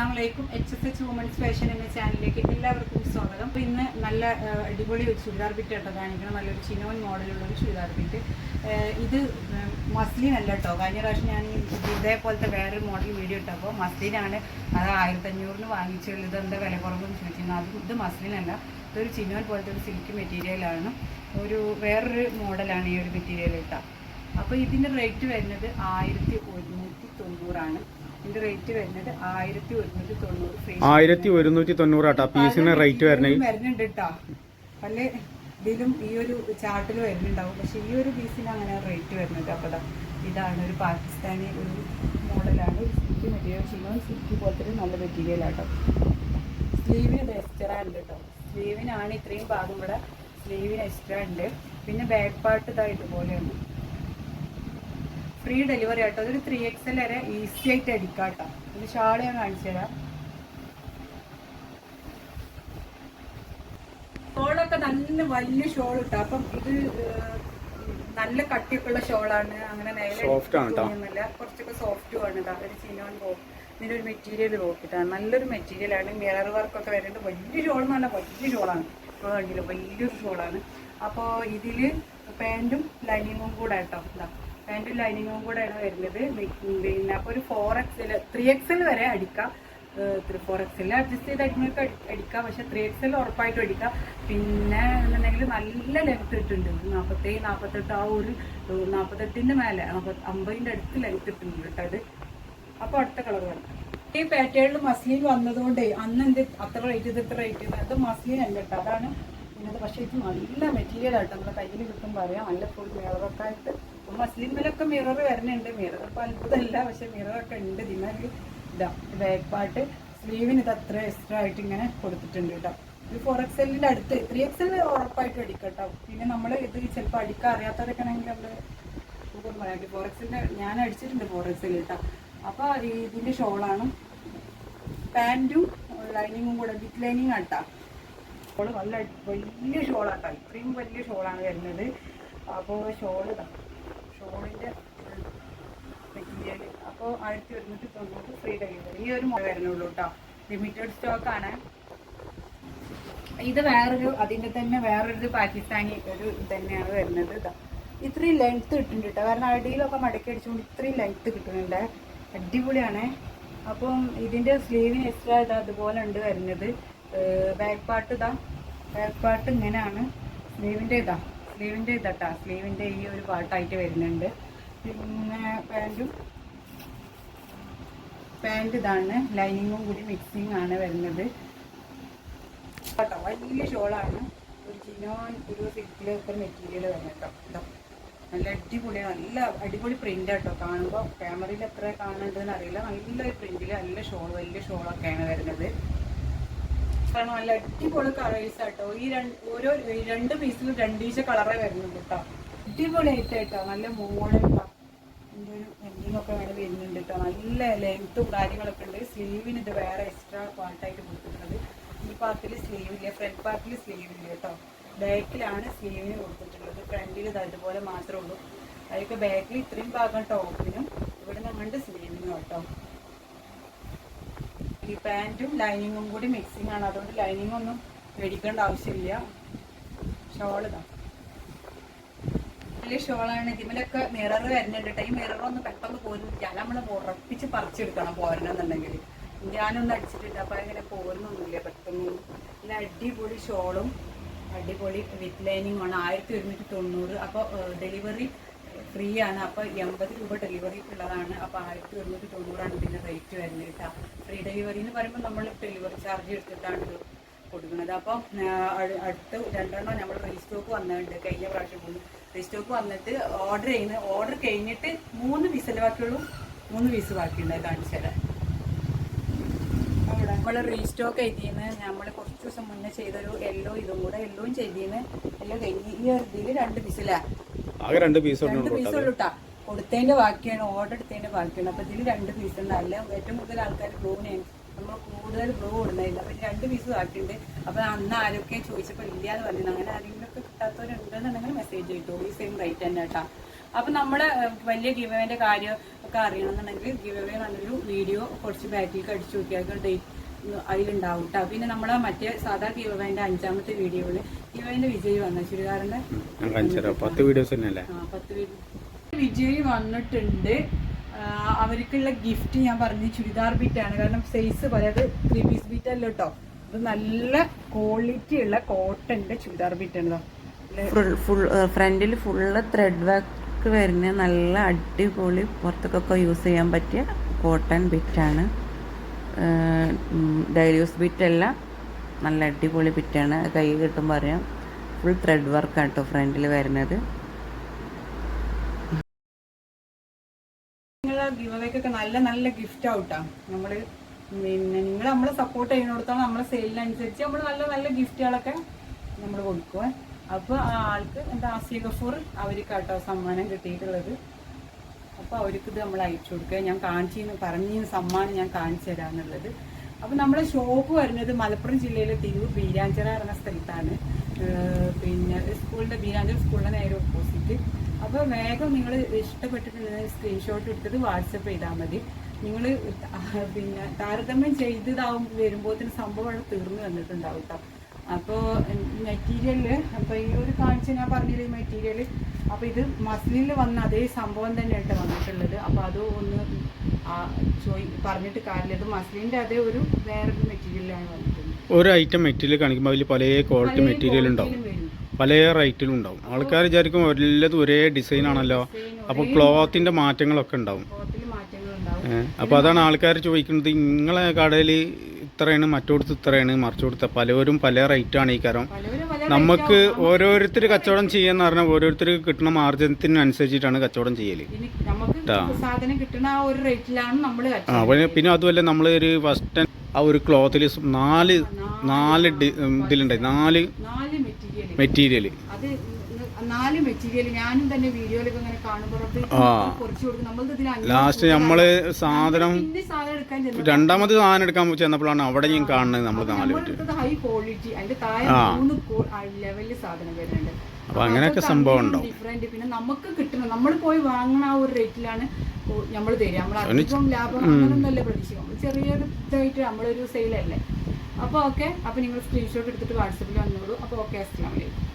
അസ്സാമലൈക്കും H S H women's fashion എന്ന ചാനലിലേക്ക് എല്ലാവർക്കും സ്വാഗതം. അപ്പോൾ ഇന്ന് നല്ല അടിപൊളി ഒരു ചുരിദാർ ബിറ്റ് കേട്ടോ കാണിക്കണം. നല്ലൊരു ചിനോൻ മോഡലുള്ള ഒരു ചുരിദാർ ബിറ്റ് ഇത് മസ്ലിൻ അല്ല കേട്ടോ. കഴിഞ്ഞ പ്രാവശ്യം ഞാൻ ഇതേപോലത്തെ വേറൊരു മോഡൽ വീഡിയോ ഇട്ടപ്പോൾ മസ്ലിനാണ് അത് ആയിരത്തഞ്ഞൂറിന് വാങ്ങിച്ചുള്ള ഇത് എന്താ വില കുറവെന്ന് ചോദിക്കുന്നത് അത് ഇത് മസ്ലിൻ അല്ല. ഇതൊരു ചിനോൻ പോലത്തെ ഒരു സിൽക്ക് മെറ്റീരിയലാണ് ഒരു വേറൊരു മോഡലാണ് ഈ ഒരു മെറ്റീരിയൽ ഇട്ടാൽ അപ്പോൾ ഇതിന്റെ റേറ്റ് വരുന്നത് ആയിരത്തി ഒരുന്നൂറ്റി തൊണ്ണൂറാണ്. ഇതിന്റെ റേറ്റ് വരുന്നത് ആയിരത്തി ഒരുന്നൂറ്റി തൊണ്ണൂറ് ആയിരത്തി ഒരുന്നൂറ്റി തൊണ്ണൂറാട്ടാ പീസിന് റേറ്റ് വരണേ ഇതിലും വരുന്നുണ്ട് കേട്ടോ പല ഇതിലും ഈ ഒരു ചാർട്ടിൽ വരുന്നുണ്ടാവും. പക്ഷെ ഈ ഒരു പീസിന് അങ്ങനെ റേറ്റ് വരുന്നത് അപ്പോൾ ഇതാണ് ഒരു പാകിസ്ഥാനി ഒരു മോഡലാണ് സിൽക്ക് മെറ്റീരിയൽ ചെയ്യുന്നത് സിൽക്ക് പോലത്തെ ഒരു നല്ല മെറ്റീരിയൽ ആട്ടോ. സ്ലീവിന് ഇത് എക്സ്ട്രാ ഉണ്ട് കേട്ടോ സ്ലീവിനാണ് ഇത്രയും ഭാഗം ഇവിടെ. സ്ലീവിന് എക്സ്ട്രാ ഉണ്ട്. പിന്നെ ബാക്ക് പാർട്ട് ഇതാ ഇതുപോലെയാണ്. ഫ്രീ ഡെലിവറി ആട്ടോ. അതൊരു ത്രീ എക്സ് എൽ വരെ ഈസി ആയിട്ട് അടിക്കാം കേട്ടോ ഒരു ഷാൾ ഞാൻ കാണിച്ചു തരാം. ഷോളൊക്കെ നല്ല വലിയ ഷോൾ ഇട്ടോ അപ്പം ഇത് നല്ല കട്ടിയൊക്കെയുള്ള ഷോളാണ്. അങ്ങനെ നേരെ കുറച്ചൊക്കെ സോഫ്റ്റും ആണ് ഇതാ ഒരു ചിനോൻ പോ ഇതിന്റെ ഒരു മെറ്റീരിയൽ നോക്കിട്ടാണ് നല്ലൊരു മെറ്റീരിയലാണ് മിറർ വർക്കൊക്കെ വരുന്നുണ്ട് വലിയ ഷോൾ എന്ന് പറഞ്ഞാൽ വലിയ ഷോളാണ്. ഇപ്പോൾ കണ്ടില്ല? വലിയൊരു ഷോളാണ്. അപ്പോൾ ഇതിൽ പാന്റും ലൈനിങ്ങും കൂടെ കേട്ടോ ഇതാ. പാന്റും ലൈനിങ്ങും കൂടെയാണ് വരുന്നത്. പിന്നെ അപ്പോൾ ഒരു ഫോർ എക്സിൽ ത്രീ എക്സിൽ വരെ അടിക്കാം. ഫോർ എക്സിൽ അഡ്ജസ്റ്റ് ചെയ്ത് അടിക്കുന്നൊക്കെ അടിക്കാം. പക്ഷെ ത്രീ എക്സിൽ ഉറപ്പായിട്ടും അടിക്കാം. പിന്നെ എന്നുണ്ടെങ്കിൽ നല്ല ലെങ്ത് ഇട്ടുണ്ട് നാൽപ്പത്തേഴ് നാൽപ്പത്തെട്ട് ആ ഒരു നാൽപ്പത്തെട്ടിന്റെ മേലെ അമ്പതിന്റെ അടുത്ത് ലെങ്ത് ഇട്ടുണ്ട് കേട്ടോ അത്. അപ്പോൾ അടുത്ത കളർ വേണം ഈ പാറ്റേണിൽ മസ്ലിൻ വന്നതുകൊണ്ട് അന്ന് എന്ത് അത്ര റേറ്റ് ഇത് ഇത്ര റേറ്റ് അത് മസ്ലിൻ അല്ല കേട്ടോ. അതാണ് പിന്നെ പക്ഷേ ഇത് നല്ല മെറ്റീരിയൽ ആയിട്ട് നമ്മുടെ കയ്യിൽ കിട്ടുമ്പോൾ പറയാം നല്ല ഫുൾ മിററൊക്കെ ആയിട്ട് മസ്ലിൻ മേലൊക്കെ മിറർ വരുന്നുണ്ട് മിറർ ഇപ്പോൾ അത്ഭുതമല്ല. പക്ഷെ മിററൊക്കെ ഉണ്ട്. ഇതിന്മേൽ ഇതാ ബാക്ക് പാർട്ട് സ്ലീവിന് ഇത് അത്ര എക്സ്ട്രാ ആയിട്ട് ഇങ്ങനെ കൊടുത്തിട്ടുണ്ട് കേട്ടോ. ഇത് ഫോർ എക്സ് എല്ലിന്റെ അടുത്ത്. ത്രീ എക്സ് എൽ ഉറപ്പായിട്ടും അടിക്കട്ടോ. കേട്ടോ പിന്നെ നമ്മൾ ഇത് ചിലപ്പോൾ അടിക്കാൻ അറിയാത്തവരൊക്കെ ആണെങ്കിൽ നമ്മൾ നമുക്ക് പറയാം ഫോർ എക്സിന്റെ ഞാൻ അടിച്ചിട്ടുണ്ട് ഫോർ എക്സിൽ കേട്ടോ. അപ്പോൾ ഇതിന്റെ ഷോളാണ്. പാന്റും ലൈനിങ്ങും കൂടെ ബിറ്റ് ലൈനിങ് ആട്ടാ ഷോൾ നല്ല വലിയ ഷോളാട്ടോ. ഇത്രയും വലിയ ഷോളാണ് വരുന്നത്. അപ്പോൾ ഷോൾ ഷോളിന്റെ മെറ്റീരിയൽ അപ്പോൾ ആയിരത്തി ഒരുന്നൂറ്റി തൊണ്ണൂറ് ഫ്രീ ഡെലിവറി ഈ ഒരു മോഡൽ വരുന്നുള്ളൂ കേട്ടോ ലിമിറ്റഡ് സ്റ്റോക്കാണ് ഇത് വേറൊരു അതിന്റെ തന്നെ വേറൊരു പാകിസ്ഥാനി ഒരു തന്നെയാണ് വരുന്നത് ഇതാ ഇത്രയും ലെങ്ത് കിട്ടുന്നുണ്ട് കേട്ടോ കാരണം അടിയിലൊക്കെ മടക്കി അടിച്ചുകൊണ്ട് ഇത്രയും ലെങ്ത് കിട്ടുന്നുണ്ട്. അടിപൊളിയാണ്. അപ്പം ഇതിന്റെ സ്ലീവിന് എക്സ്ട്രാ ഇതാ അതുപോലെ ഉണ്ട് വരുന്നത്. ബാക്ക് പാർട്ട് ഇതാ. ബാക്ക് പാർട്ട് ഇങ്ങനെയാണ്. സ്ലീവിന്റെ ഇതാ. സ്ലീവിന്റെ ഇതട്ടാ സ്ലീവിന്റെ ഈ ഒരു പാട്ടായിട്ട് വരുന്നുണ്ട്. പിന്നെ പാന്റും പാന്റ് ഇതാണ് ലൈനിങ്ങും കൂടി മിക്സിങ് ആണ് വരുന്നത്. കേട്ടോ വലിയ ഷോളാണ്. ഒരു ചിനോൻ ഒരു സിൽക്കിലൊക്കെ മെറ്റീരിയൽ തന്നെ കേട്ടോ. നല്ല അടിപൊളിയാണ് നല്ല അടിപൊളി പ്രിന്റ് കേട്ടോ. കാണുമ്പോൾ ക്യാമറയിൽ എത്ര കാണുന്നുണ്ടെന്ന് അറിയില്ല. നല്ല പ്രിന്റിൽ നല്ല ഷോൾ വലിയ ഷോളൊക്കെയാണ് വരുന്നത്. കാരണം നല്ല അടിപൊളി കളേഴ്സ് ആട്ടോ. ഈ ഓരോ രണ്ട് പീസിലും രണ്ടീച്ച കളറേ വരുന്നുണ്ട് കേട്ടോ അടിപൊളിയായിട്ട് കേട്ടോ നല്ല മോഡൽ കേട്ടോ ഒക്കെ വേണം വരുന്നുണ്ട് കേട്ടോ നല്ല ലെങ്ത്തും കാര്യങ്ങളൊക്കെ ഉണ്ട്. സ്ലീവിന് ഇത് വേറെ എക്സ്ട്രാ പാർട്ടായിട്ട് കൊടുത്തിട്ടുള്ളത്. ഈ പാർട്ടിൽ സ്ലീവ് ഇല്ല. ഫ്രണ്ട് പാർട്ടിൽ സ്ലീവ് ഇല്ല കേട്ടോ ബാക്കിലാണ് സ്ലീവിന് കൊടുത്തിട്ടുള്ളത്. ഫ്രണ്ടിൽ ഇത് അതുപോലെ മാത്രമേ ഉള്ളൂ. അതൊക്കെ ബാക്കിൽ ഇത്രയും ഭാഗം ടോപ്പിനും ഇവിടെ നമ്മളുടെ സ്ലീവിനും കേട്ടോ ഈ പാന്റും ലൈനിങ്ങും കൂടി മിക്സിംഗ് ആണ്. അതുകൊണ്ട് ലൈനിങ് ഒന്നും മേടിക്കേണ്ട ആവശ്യമില്ല. ഷോൾ ഇതാ. വലിയ ഷോളാണ് ഇതിമലൊക്കെ മിറർ വരുന്നുണ്ട് ഈ മിറർ ഒന്ന് പെട്ടെന്ന് പോരുന്നില്ല നമ്മൾ ഉറപ്പിച്ച് പറിച്ചെടുക്കണം പോരണമെന്നുണ്ടെങ്കിൽ ഞാനൊന്നും അടിച്ചിട്ടില്ല. അപ്പോൾ അങ്ങനെ പോരുന്നൊന്നുമില്ല പെട്ടെന്ന്. നല്ല അടിപൊളി ഷോളും അടിപൊളി വിത്ത് ലൈനിങ്ങുമാണ് ആയിരത്തി ഒരുന്നൂറ്റി തൊണ്ണൂറ്. അപ്പോൾ ഡെലിവറി ഫ്രീ ആണ് അപ്പോൾ എൺപത് രൂപ ഡെലിവറി ഉള്ളതാണ് അപ്പോൾ ആയിരത്തി ഒരുന്നൂറ്റി തൊണ്ണൂറാണ് ഇതിന്റെ റേറ്റ് വരുന്നത് കേട്ടോ. ഫ്രീ ഡെലിവറി എന്ന് പറയുമ്പോൾ നമ്മൾ ഡെലിവറി ചാർജ് എടുത്തിട്ടാണ് ഇത് കൊടുക്കുന്നത്. അപ്പോൾ അടുത്ത രണ്ടെണ്ണം നമ്മൾ റീസ്റ്റോക്ക് വന്നിട്ടുണ്ട് കഴിഞ്ഞ പ്രാവശ്യം. പോയി റീസ്റ്റോക്ക് വന്നിട്ട് ഓർഡർ ചെയ്യുന്നത് ഓർഡർ കഴിഞ്ഞിട്ട് മൂന്ന് പീസല്ലേ ബാക്കിയുള്ളൂ? മൂന്ന് പീസ് ബാക്കിയുണ്ട്. കാണിച്ചു നമ്മൾ റീസ്റ്റോക്ക് എഴുതിയെന്ന് നമ്മൾ കുറച്ച് ദിവസം മുന്നേ ചെയ്തൊരു യെല്ലോ ഇതും കൂടെ യെല്ലോയും ചെയ്തിന്ന് എല്ലോ കഴിഞ്ഞ് ഈ ഒരു ഇതിൽ രണ്ട് പീസിലാ ആകെ രണ്ട് പീസ് രണ്ട് പീസ് ഉള്ളൂ കേട്ടാ കൊടുത്തതിന്റെ ബാക്കിയാണ് ഓർഡർ എടുത്തതിന്റെ ബാക്കിയാണ്. അപ്പൊ ഇതിന് രണ്ട് പീസ് ഉണ്ട്. അല്ല ഏറ്റവും കൂടുതൽ ആൾക്കാർ ബ്ലൂവിനെയാണ് നമ്മൾ കൂടുതൽ ബ്ലൂ ഇടുന്നില്ല അപ്പൊ രണ്ട് പീസ് ബാക്കിയുണ്ട്. അപ്പൊ അന്ന് ആരൊക്കെ ചോദിച്ചപ്പോൾ ഇല്ല എന്ന് പറഞ്ഞു അങ്ങനെ ആരെങ്കിലും ഒക്കെ കിട്ടാത്തവരുണ്ടെന്നുണ്ടെങ്കിൽ മെസ്സേജ് കിട്ടും ഈ സെയിം റേറ്റ് തന്നെ കേട്ടാ. അപ്പൊ നമ്മുടെ വലിയ ഗിവേന്റെ കാര്യം ഒക്കെ അറിയണമെന്നുണ്ടെങ്കിൽ ഗിവേ നല്ലൊരു വീഡിയോ കുറച്ച് ബാക്കിൽ അടിച്ചു നോക്കിയാൽ ഡേറ്റ് അതിലുണ്ടാവും കേട്ടോ പിന്നെ നമ്മളെ മറ്റേ സാധാ ഗിവേന്റെ അഞ്ചാമത്തെ വീഡിയോയിൽ ഗിവേന്റെ വിജയ് വന്ന? ചുരിദാറിന്റെ? പത്ത് വീഡിയോസ് തന്നെയല്ലേ? പത്ത് വിജയ് വന്നിട്ടുണ്ട്. അവർക്കുള്ള ഗിഫ്റ്റ് ഞാൻ പറഞ്ഞു ചുരിദാർ ബിറ്റാണ് കാരണം സൈസ് പറയാത് ത്രീ പീസ് ബിറ്റ് അല്ല കേട്ടോ ഇത് നല്ല ക്വാളിറ്റി ഉള്ള കോട്ടന്റെ ചുരിദാർ ബിറ്റാണ് ഫുൾ ഫുൾ ഫ്രണ്ടിൽ ഫുള്ള് ത്രെഡ് വർക്ക് വരുന്ന നല്ല അടിപൊളി പുറത്തൊക്കെ യൂസ് ചെയ്യാൻ പറ്റിയ കോട്ടൺ ബിറ്റാണ് ഡെയിലി യൂസ് ബിറ്റല്ല നല്ല അടിപൊളി ബിറ്റാണ് കൈ കിട്ടുമ്പോൾ അറിയാം ഫുൾ ത്രെഡ് വർക്കാണ് കേട്ടോ ഫ്രണ്ടിൽ വരുന്നത്. നല്ല നല്ല ഗിഫ്റ്റ് ആവട്ടാ നമ്മൾ പിന്നെ നിങ്ങൾ നമ്മളെ സപ്പോർട്ട് ചെയ്യുന്നിടത്തോളം നമ്മളെ സെയിലിനനുസരിച്ച് നമ്മൾ നല്ല നല്ല ഗിഫ്റ്റുകളൊക്കെ നമ്മൾ കൊടുക്കുക അപ്പൊ ആ ആൾക്ക് എന്താ ആസിയ ഗഫൂർ അവർക്ക് കേട്ടോ സമ്മാനം കിട്ടിയിട്ടുള്ളത്. അപ്പൊ അവർക്ക് ഇത് നമ്മൾ അയച്ചു കൊടുക്കുക. ഞാൻ കാണിച്ചു പറഞ്ഞ സമ്മാനം ഞാൻ കാണിച്ചു തരാന്നുള്ളത്. അപ്പൊ നമ്മുടെ ഷോപ്പ് വരുന്നത് മലപ്പുറം ജില്ലയിലെ തിരൂർ ബീരാഞ്ചിറ എന്ന സ്ഥലത്താണ്. പിന്നെ സ്കൂളിന്റെ ബീരാഞ്ചിറ സ്കൂളിന്റെ നേരെ ഓപ്പോസിറ്റ് അപ്പൊ വേഗം നിങ്ങൾ ഇഷ്ടപ്പെട്ടിട്ടുണ്ടെങ്കിൽ സ്ക്രീൻഷോട്ട് എടുത്തത് വാട്സപ്പ് ചെയ്താൽ മതി. നിങ്ങൾ പിന്നെ താരതമ്യം ചെയ്തതാവും വരുമ്പോഴത്തേന് സംഭവം അവിടെ തീർന്നു വന്നിട്ടുണ്ടാവും കേട്ടോ അപ്പോൾ മെറ്റീരിയൽ അപ്പോൾ ഈ ഒരു കാഴ്ച ഞാൻ പറഞ്ഞില്ല ഈ മെറ്റീരിയൽ അപ്പോൾ ഇത് മസ്ലിനിൽ വന്ന അതേ സംഭവം തന്നെയായിട്ട് വന്നിട്ടുള്ളത്. അപ്പോൾ അത് ഒന്ന് ചോയി പറഞ്ഞിട്ട് കാര്യമില്ല. ഇത് മസ്ലിന്റെ അതേ ഒരു വേറൊരു മെറ്റീരിയലാണ് വന്നിട്ടുള്ളത്. ഒരു ഐറ്റം മെറ്റീരിയൽ കാണിക്കുമ്പോൾ അതിൽ പല ക്വാളിറ്റി മെറ്റീരിയൽ ഉണ്ടാവും. പല റേറ്റിലും ഉണ്ടാവും. ആൾക്കാർ വിചാരിക്കും എല്ലാതും ഒരേ ഡിസൈൻ ആണല്ലോ. അപ്പോൾ ക്ലോത്തിന്റെ മാറ്റങ്ങളൊക്കെ ഉണ്ടാവും. അപ്പോൾ അതാണ് ആൾക്കാർ ചോദിക്കുന്നത് നിങ്ങളെ കടയിൽ ഇത്രയാണ് മറ്റോടത്ത് ഇത്രയാണ് മറിച്ചോടത്ത്. പലവരും പല റേറ്റാണ് ഈ കാരണം നമുക്ക് ഓരോരുത്തർ കച്ചവടം ചെയ്യാന്ന് പറഞ്ഞാൽ ഓരോരുത്തർക്ക് കിട്ടുന്ന മാർജിനത്തിനനുസരിച്ചിട്ടാണ് കച്ചവടം ചെയ്യൽ. അപ്പോൾ പിന്നെ അതുമല്ല നമ്മൾ ഒരു ഫസ്റ്റ് ആ ഒരു ക്ലോത്തിൽ നാല് നാല് ഇതിലുണ്ടായി. നാല് മെറ്റീരിയൽ മെറ്റീരിയൽ നാല് മെറ്റീരിയൽ ഞാനും തന്നെ വീഡിയോയിലൊക്കെ ഇങ്ങനെ കാണുമ്പോൾ ആ. കുറച്ച് കൊടുക്കും. നമ്മൾ ഇതിൽ ലാസ്റ്റ് നമ്മൾ സാധനം പിന്നെ സാധനം എടുക്കാൻ ചെന്നു രണ്ടാമത് സാധനം എടുക്കാൻ ചെന്നപ്പോഴാണ് അവിടെ ഞാൻ കാണുന്നത് നമ്മൾ നാല് മെറ്റീരിയൽ ഹൈ ക്വാളിറ്റി അതിന്റെ താഴെ. മൂന്ന് ലെവലിൽ സാധനം വരുന്നുണ്ട്. അപ്പൊ അങ്ങനെയൊക്കെ സംഭവം ഉണ്ടാവും. ഡിഫറെന്റ് പിന്നെ നമുക്ക് കിട്ടുന്ന നമ്മൾ പോയി വാങ്ങുന്ന ആ ഒരു റേറ്റിലാണ് നമ്മൾ തരിക. നമ്മൾ അധികം ലാഭം അങ്ങനൊന്നല്ല പ്രതീക്ഷിക്കും നമ്മൾ ചെറിയൊരു ഇതായിട്ട് നമ്മളൊരു സെയിലല്ലേ അപ്പോൾ ഓക്കെ അപ്പോൾ നിങ്ങൾ സ്ക്രീൻഷോട്ട് എടുത്തിട്ട് വാട്സപ്പിൽ വന്നോളൂ. അപ്പോൾ ഓക്കെ അസ്ലാം വലൈക്കും